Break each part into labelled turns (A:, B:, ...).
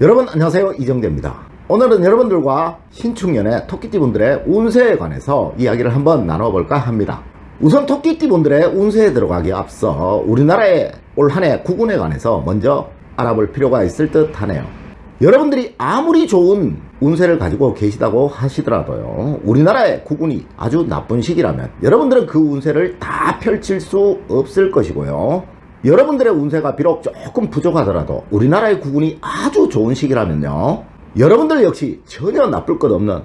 A: 여러분 안녕하세요. 이정재입니다. 오늘은 여러분들과 신축년의 토끼띠분들의 운세에 관해서 이야기를 한번 나눠볼까 합니다. 우선 토끼띠분들의 운세에 들어가기 앞서 우리나라의 올 한해 구군에 관해서 먼저 알아볼 필요가 있을 듯 하네요. 여러분들이 아무리 좋은 운세를 가지고 계시다고 하시더라도요 우리나라의 구군이 아주 나쁜 시기라면 여러분들은 그 운세를 다 펼칠 수 없을 것이고요 여러분들의 운세가 비록 조금 부족하더라도 우리나라의 구군이 아주 좋은 시기라면요. 여러분들 역시 전혀 나쁠 것 없는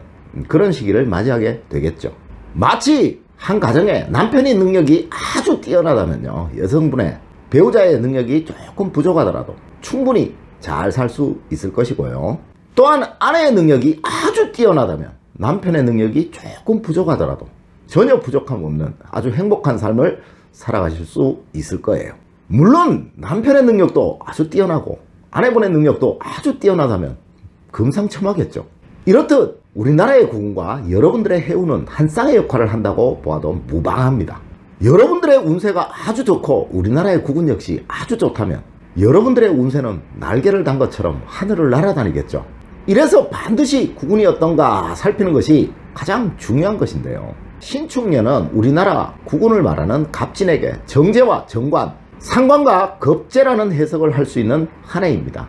A: 그런 시기를 맞이하게 되겠죠. 마치 한 가정에 남편의 능력이 아주 뛰어나다면요. 여성분의 배우자의 능력이 조금 부족하더라도 충분히 잘 살 수 있을 것이고요. 또한 아내의 능력이 아주 뛰어나다면 남편의 능력이 조금 부족하더라도 전혀 부족함 없는 아주 행복한 삶을 살아가실 수 있을 거예요. 물론 남편의 능력도 아주 뛰어나고 아내분의 능력도 아주 뛰어나다면 금상첨화겠죠. 이렇듯 우리나라의 국군과 여러분들의 해운은 한 쌍의 역할을 한다고 보아도 무방합니다. 여러분들의 운세가 아주 좋고 우리나라의 국군 역시 아주 좋다면 여러분들의 운세는 날개를 단 것처럼 하늘을 날아다니겠죠. 이래서 반드시 국군이 어떤가 살피는 것이 가장 중요한 것인데요. 신축년은 우리나라 국군을 말하는 갑진에게 정제와 정관, 상관과 급제라는 해석을 할 수 있는 한 해입니다.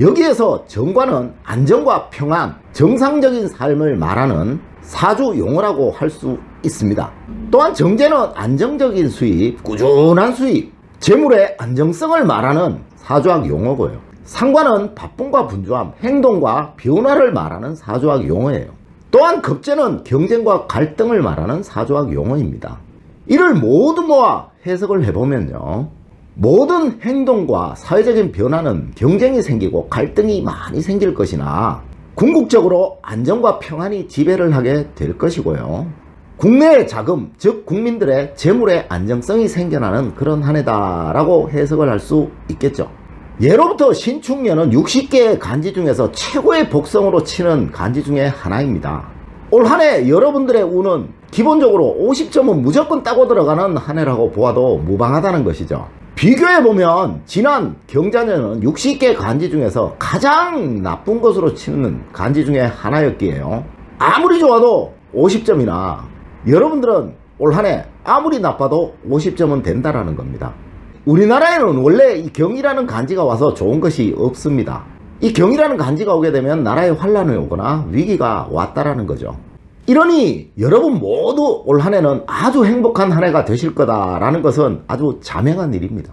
A: 여기에서 정관은 안정과 평안, 정상적인 삶을 말하는 사주 용어라고 할 수 있습니다. 또한 정제는 안정적인 수입, 꾸준한 수입, 재물의 안정성을 말하는 사주학 용어고요. 상관은 바쁨과 분주함, 행동과 변화를 말하는 사주학 용어예요. 또한 급제는 경쟁과 갈등을 말하는 사주학 용어입니다. 이를 모두 모아 해석을 해보면요. 모든 행동과 사회적인 변화는 경쟁이 생기고 갈등이 많이 생길 것이나 궁극적으로 안정과 평안이 지배를 하게 될 것이고요. 국내의 자금, 즉 국민들의 재물의 안정성이 생겨나는 그런 한 해다라고 해석을 할 수 있겠죠. 예로부터 신축년은 60개의 간지 중에서 최고의 복성으로 치는 간지 중에 하나입니다. 올 한 해 여러분들의 운은 기본적으로 50점은 무조건 따고 들어가는 한 해라고 보아도 무방하다는 것이죠. 비교해보면 지난 경자년은 60개 간지 중에서 가장 나쁜 것으로 치는 간지 중에 하나였기에요. 아무리 좋아도 50점이나 여러분들은 올 한 해 아무리 나빠도 50점은 된다라는 겁니다. 우리나라에는 원래 이 경이라는 간지가 와서 좋은 것이 없습니다. 이 경이라는 간지가 오게 되면 나라에 환란이 오거나 위기가 왔다라는 거죠. 이러니 여러분 모두 올 한 해는 아주 행복한 한 해가 되실 거다라는 것은 아주 자명한 일입니다.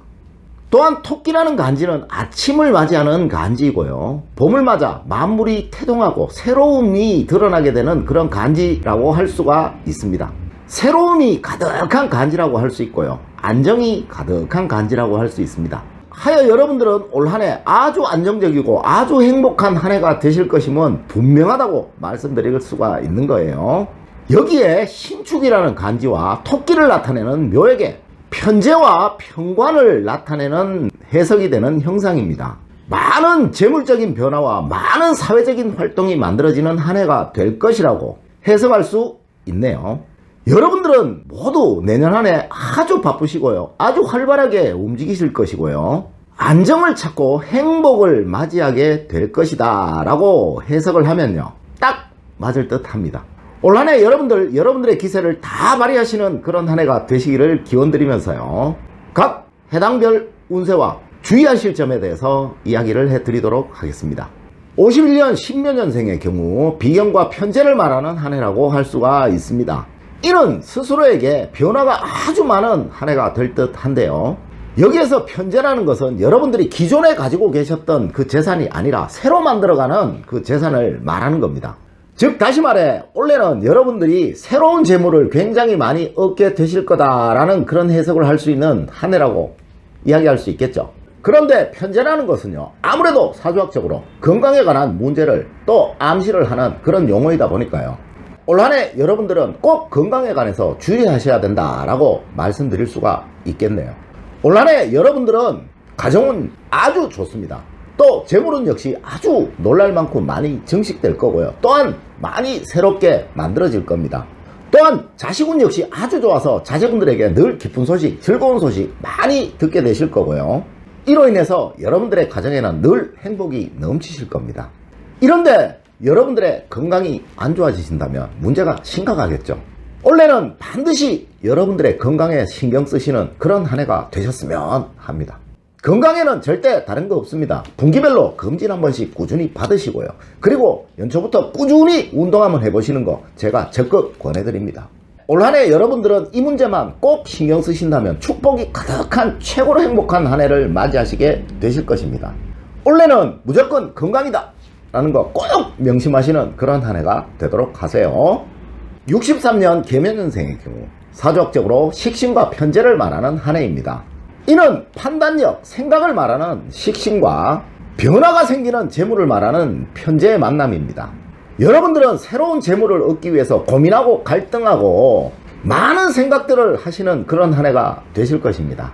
A: 또한 토끼라는 간지는 아침을 맞이하는 간지이고요. 봄을 맞아 만물이 태동하고 새로움이 드러나게 되는 그런 간지라고 할 수가 있습니다. 새로움이 가득한 간지라고 할 수 있고요. 안정이 가득한 간지라고 할 수 있습니다. 하여 여러분들은 올 한 해 아주 안정적이고 아주 행복한 한 해가 되실 것임은 분명하다고 말씀드릴 수가 있는 거예요. 여기에 신축이라는 간지와 토끼를 나타내는 묘에게 편제와 평관을 나타내는 해석이 되는 형상입니다. 많은 재물적인 변화와 많은 사회적인 활동이 만들어지는 한 해가 될 것이라고 해석할 수 있네요. 여러분들은 모두 내년 한 해 아주 바쁘시고요. 아주 활발하게 움직이실 것이고요. 안정을 찾고 행복을 맞이하게 될 것이다. 라고 해석을 하면요. 딱 맞을 듯 합니다. 올 한 해 여러분들, 여러분들의 기세를 다 발휘하시는 그런 한 해가 되시기를 기원 드리면서요. 각 해당별 운세와 주의하실 점에 대해서 이야기를 해 드리도록 하겠습니다. 51년 신묘년생의 경우 비경과 편제를 말하는 한 해라고 할 수가 있습니다. 이는 스스로에게 변화가 아주 많은 한 해가 될 듯 한데요. 여기에서 편제라는 것은 여러분들이 기존에 가지고 계셨던 그 재산이 아니라 새로 만들어가는 그 재산을 말하는 겁니다. 즉 다시 말해 올해는 여러분들이 새로운 재물을 굉장히 많이 얻게 되실 거다라는 그런 해석을 할 수 있는 한 해라고 이야기할 수 있겠죠. 그런데 편제라는 것은요 아무래도 사주학적으로 건강에 관한 문제를 또 암시를 하는 그런 용어이다 보니까요 올 한해 여러분들은 꼭 건강에 관해서 주의하셔야 된다라고 말씀드릴 수가 있겠네요. 올 한해 여러분들은 가정은 아주 좋습니다. 또 재물은 역시 아주 놀랄 만큼 많이 증식될 거고요. 또한 많이 새롭게 만들어질 겁니다. 또한 자식운 역시 아주 좋아서 자제분들에게 늘 기쁜 소식, 즐거운 소식 많이 듣게 되실 거고요. 이로 인해서 여러분들의 가정에는 늘 행복이 넘치실 겁니다. 이런데 여러분들의 건강이 안 좋아지신다면 문제가 심각하겠죠. 올해는 반드시 여러분들의 건강에 신경 쓰시는 그런 한 해가 되셨으면 합니다. 건강에는 절대 다른 거 없습니다. 분기별로 검진 한 번씩 꾸준히 받으시고요. 그리고 연초부터 꾸준히 운동 한번 해보시는 거 제가 적극 권해드립니다. 올 한 해 여러분들은 이 문제만 꼭 신경 쓰신다면 축복이 가득한 최고로 행복한 한 해를 맞이하시게 되실 것입니다. 올해는 무조건 건강이다 라는 거 꼭 명심하시는 그런 한 해가 되도록 하세요. 63년 개면년생의 경우 사주학적으로 식신과 편제를 말하는 한 해입니다. 이는 판단력, 생각을 말하는 식신과 변화가 생기는 재물을 말하는 편제의 만남입니다. 여러분들은 새로운 재물을 얻기 위해서 고민하고 갈등하고 많은 생각들을 하시는 그런 한 해가 되실 것입니다.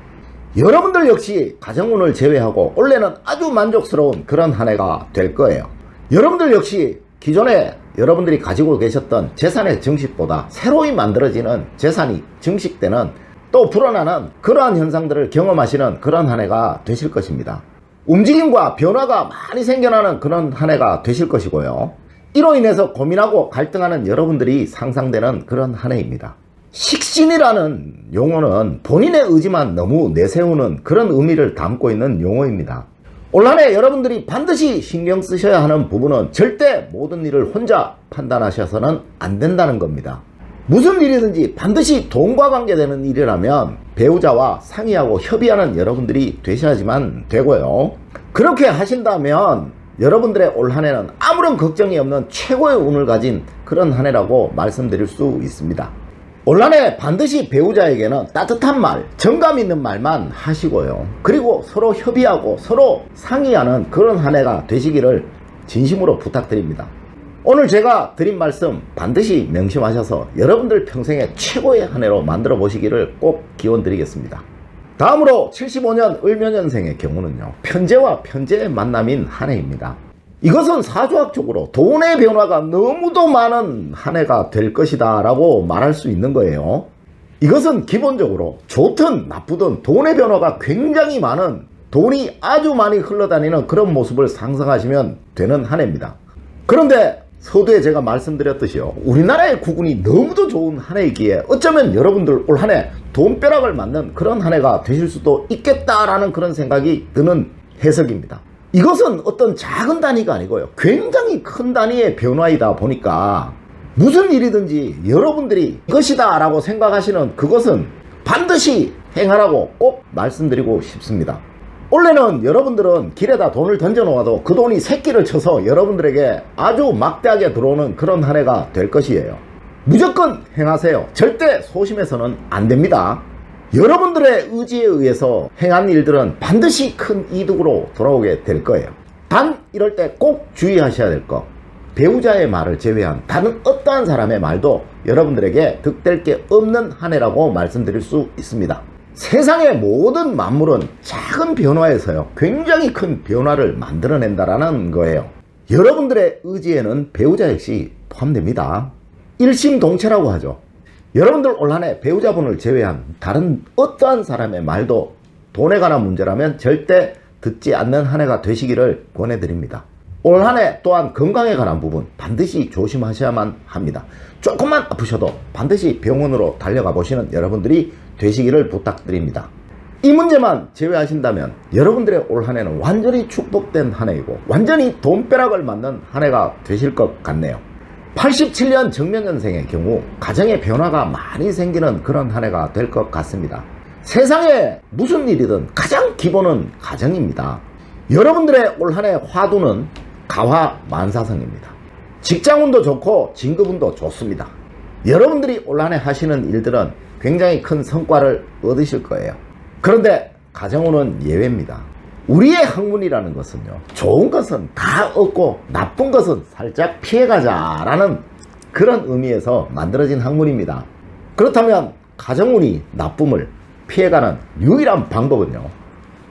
A: 여러분들 역시 가정운을 제외하고 올해는 아주 만족스러운 그런 한 해가 될 거예요. 여러분들 역시 기존에 여러분들이 가지고 계셨던 재산의 증식보다 새로이 만들어지는 재산이 증식되는 또 불어나는 그러한 현상들을 경험하시는 그런 한 해가 되실 것입니다. 움직임과 변화가 많이 생겨나는 그런 한 해가 되실 것이고요. 이로 인해서 고민하고 갈등하는 여러분들이 상상되는 그런 한 해입니다. 식신이라는 용어는 본인의 의지만 너무 내세우는 그런 의미를 담고 있는 용어입니다. 올한해 여러분들이 반드시 신경 쓰셔야 하는 부분은 절대 모든 일을 혼자 판단하셔서는 안 된다는 겁니다. 무슨 일이든지 반드시 돈과 관계되는 일이라면 배우자와 상의하고 협의하는 여러분들이 되셔야지만 되고요. 그렇게 하신다면 여러분들의 올 한 해는 아무런 걱정이 없는 최고의 운을 가진 그런 한 해라고 말씀드릴 수 있습니다. 해 반드시 배우자에게는 따뜻한 말, 정감 있는 말만 하시고요. 그리고 서로 협의하고 서로 상의하는 그런 한 해가 되시기를 진심으로 부탁드립니다. 오늘 제가 드린 말씀 반드시 명심하셔서 여러분들 평생의 최고의 한 해로 만들어 보시기를 꼭 기원 드리겠습니다. 다음으로 75년 을묘년생의 경우는요, 편제와 편제의 만남인 한 해입니다. 이것은 사주학적으로 돈의 변화가 너무도 많은 한 해가 될 것이다 라고 말할 수 있는 거예요. 이것은 기본적으로 좋든 나쁘든 돈의 변화가 굉장히 많은 돈이 아주 많이 흘러다니는 그런 모습을 상상하시면 되는 한 해입니다. 그런데 서두에 제가 말씀드렸듯이요. 우리나라의 국운이 너무도 좋은 한 해이기에 어쩌면 여러분들 올 한 해 돈벼락을 맞는 그런 한 해가 되실 수도 있겠다라는 그런 생각이 드는 해석입니다. 이것은 어떤 작은 단위가 아니고요. 굉장히 큰 단위의 변화이다 보니까 무슨 일이든지 여러분들이 이것이다 라고 생각하시는 그것은 반드시 행하라고 꼭 말씀드리고 싶습니다. 원래는 여러분들은 길에다 돈을 던져놓아도 그 돈이 새끼를 쳐서 여러분들에게 아주 막대하게 들어오는 그런 한 해가 될 것이에요. 무조건 행하세요. 절대 소심해서는 안 됩니다. 여러분들의 의지에 의해서 행한 일들은 반드시 큰 이득으로 돌아오게 될 거예요. 단 이럴 때 꼭 주의하셔야 될 거. 배우자의 말을 제외한 다른 어떠한 사람의 말도 여러분들에게 득될 게 없는 한 해라고 말씀드릴 수 있습니다. 세상의 모든 만물은 작은 변화에서요, 굉장히 큰 변화를 만들어낸다라는 거예요. 여러분들의 의지에는 배우자 역시 포함됩니다. 일심동체라고 하죠. 여러분들 올 한해 배우자분을 제외한 다른 어떠한 사람의 말도 돈에 관한 문제라면 절대 듣지 않는 한 해가 되시기를 권해드립니다. 올 한 해 또한 건강에 관한 부분 반드시 조심하셔야만 합니다. 조금만 아프셔도 반드시 병원으로 달려가 보시는 여러분들이 되시기를 부탁드립니다. 이 문제만 제외하신다면 여러분들의 올 한 해는 완전히 축복된 한 해이고 완전히 돈벼락을 맞는 한 해가 되실 것 같네요. 87년 정명년생의 경우 가정의 변화가 많이 생기는 그런 한 해가 될 것 같습니다. 세상에 무슨 일이든 가장 기본은 가정입니다. 여러분들의 올 한 해 화두는 가화 만사성입니다. 직장운도 좋고 진급운도 좋습니다. 여러분들이 올 한 해 하시는 일들은 굉장히 큰 성과를 얻으실 거예요. 그런데 가정운은 예외입니다. 우리의 학문이라는 것은요, 좋은 것은 다 얻고 나쁜 것은 살짝 피해가자라는 그런 의미에서 만들어진 학문입니다. 그렇다면 가정운이 나쁨을 피해가는 유일한 방법은요,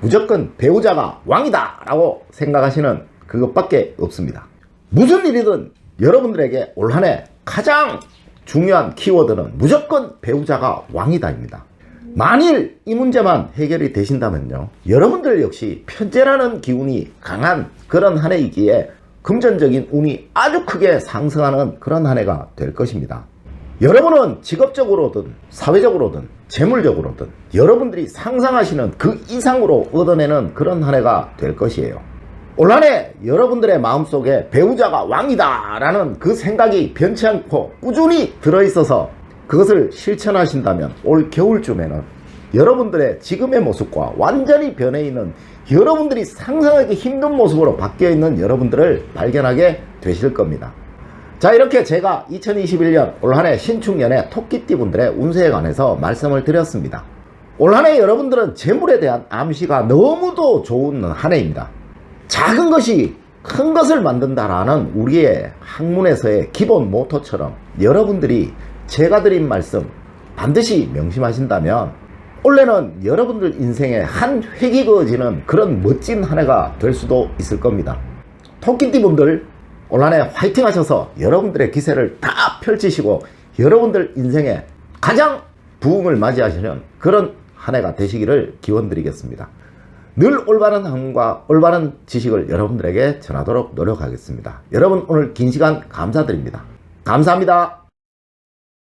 A: 무조건 배우자가 왕이다! 라고 생각하시는 그것밖에 없습니다. 무슨 일이든 여러분들에게 올 한 해 가장 중요한 키워드는 무조건 배우자가 왕이다입니다. 만일 이 문제만 해결이 되신다면요. 여러분들 역시 편제라는 기운이 강한 그런 한 해이기에 금전적인 운이 아주 크게 상승하는 그런 한 해가 될 것입니다. 여러분은 직업적으로든 사회적으로든 재물적으로든 여러분들이 상상하시는 그 이상으로 얻어내는 그런 한 해가 될 것이에요. 올 한 해 여러분들의 마음속에 배우자가 왕이다 라는 그 생각이 변치 않고 꾸준히 들어있어서 그것을 실천하신다면 올 겨울쯤에는 여러분들의 지금의 모습과 완전히 변해 있는 여러분들이 상상하기 힘든 모습으로 바뀌어 있는 여러분들을 발견하게 되실 겁니다. 자 이렇게 제가 2021년 올 한해 신축년의 토끼띠 분들의 운세에 관해서 말씀을 드렸습니다. 올 한해 여러분들은 재물에 대한 암시가 너무도 좋은 한 해입니다. 작은 것이 큰 것을 만든다라는 우리의 학문에서의 기본 모토처럼 여러분들이 제가 드린 말씀 반드시 명심하신다면 올해는 여러분들 인생의 한 획이 그어지는 그런 멋진 한 해가 될 수도 있을 겁니다. 토끼띠 분들 올 한해 화이팅 하셔서 여러분들의 기세를 다 펼치시고 여러분들 인생에 가장 부흥을 맞이하시는 그런 한 해가 되시기를 기원드리겠습니다. 늘 올바른 함과 올바른 지식을 여러분들에게 전하도록 노력하겠습니다. 여러분 오늘 긴 시간 감사드립니다. 감사합니다.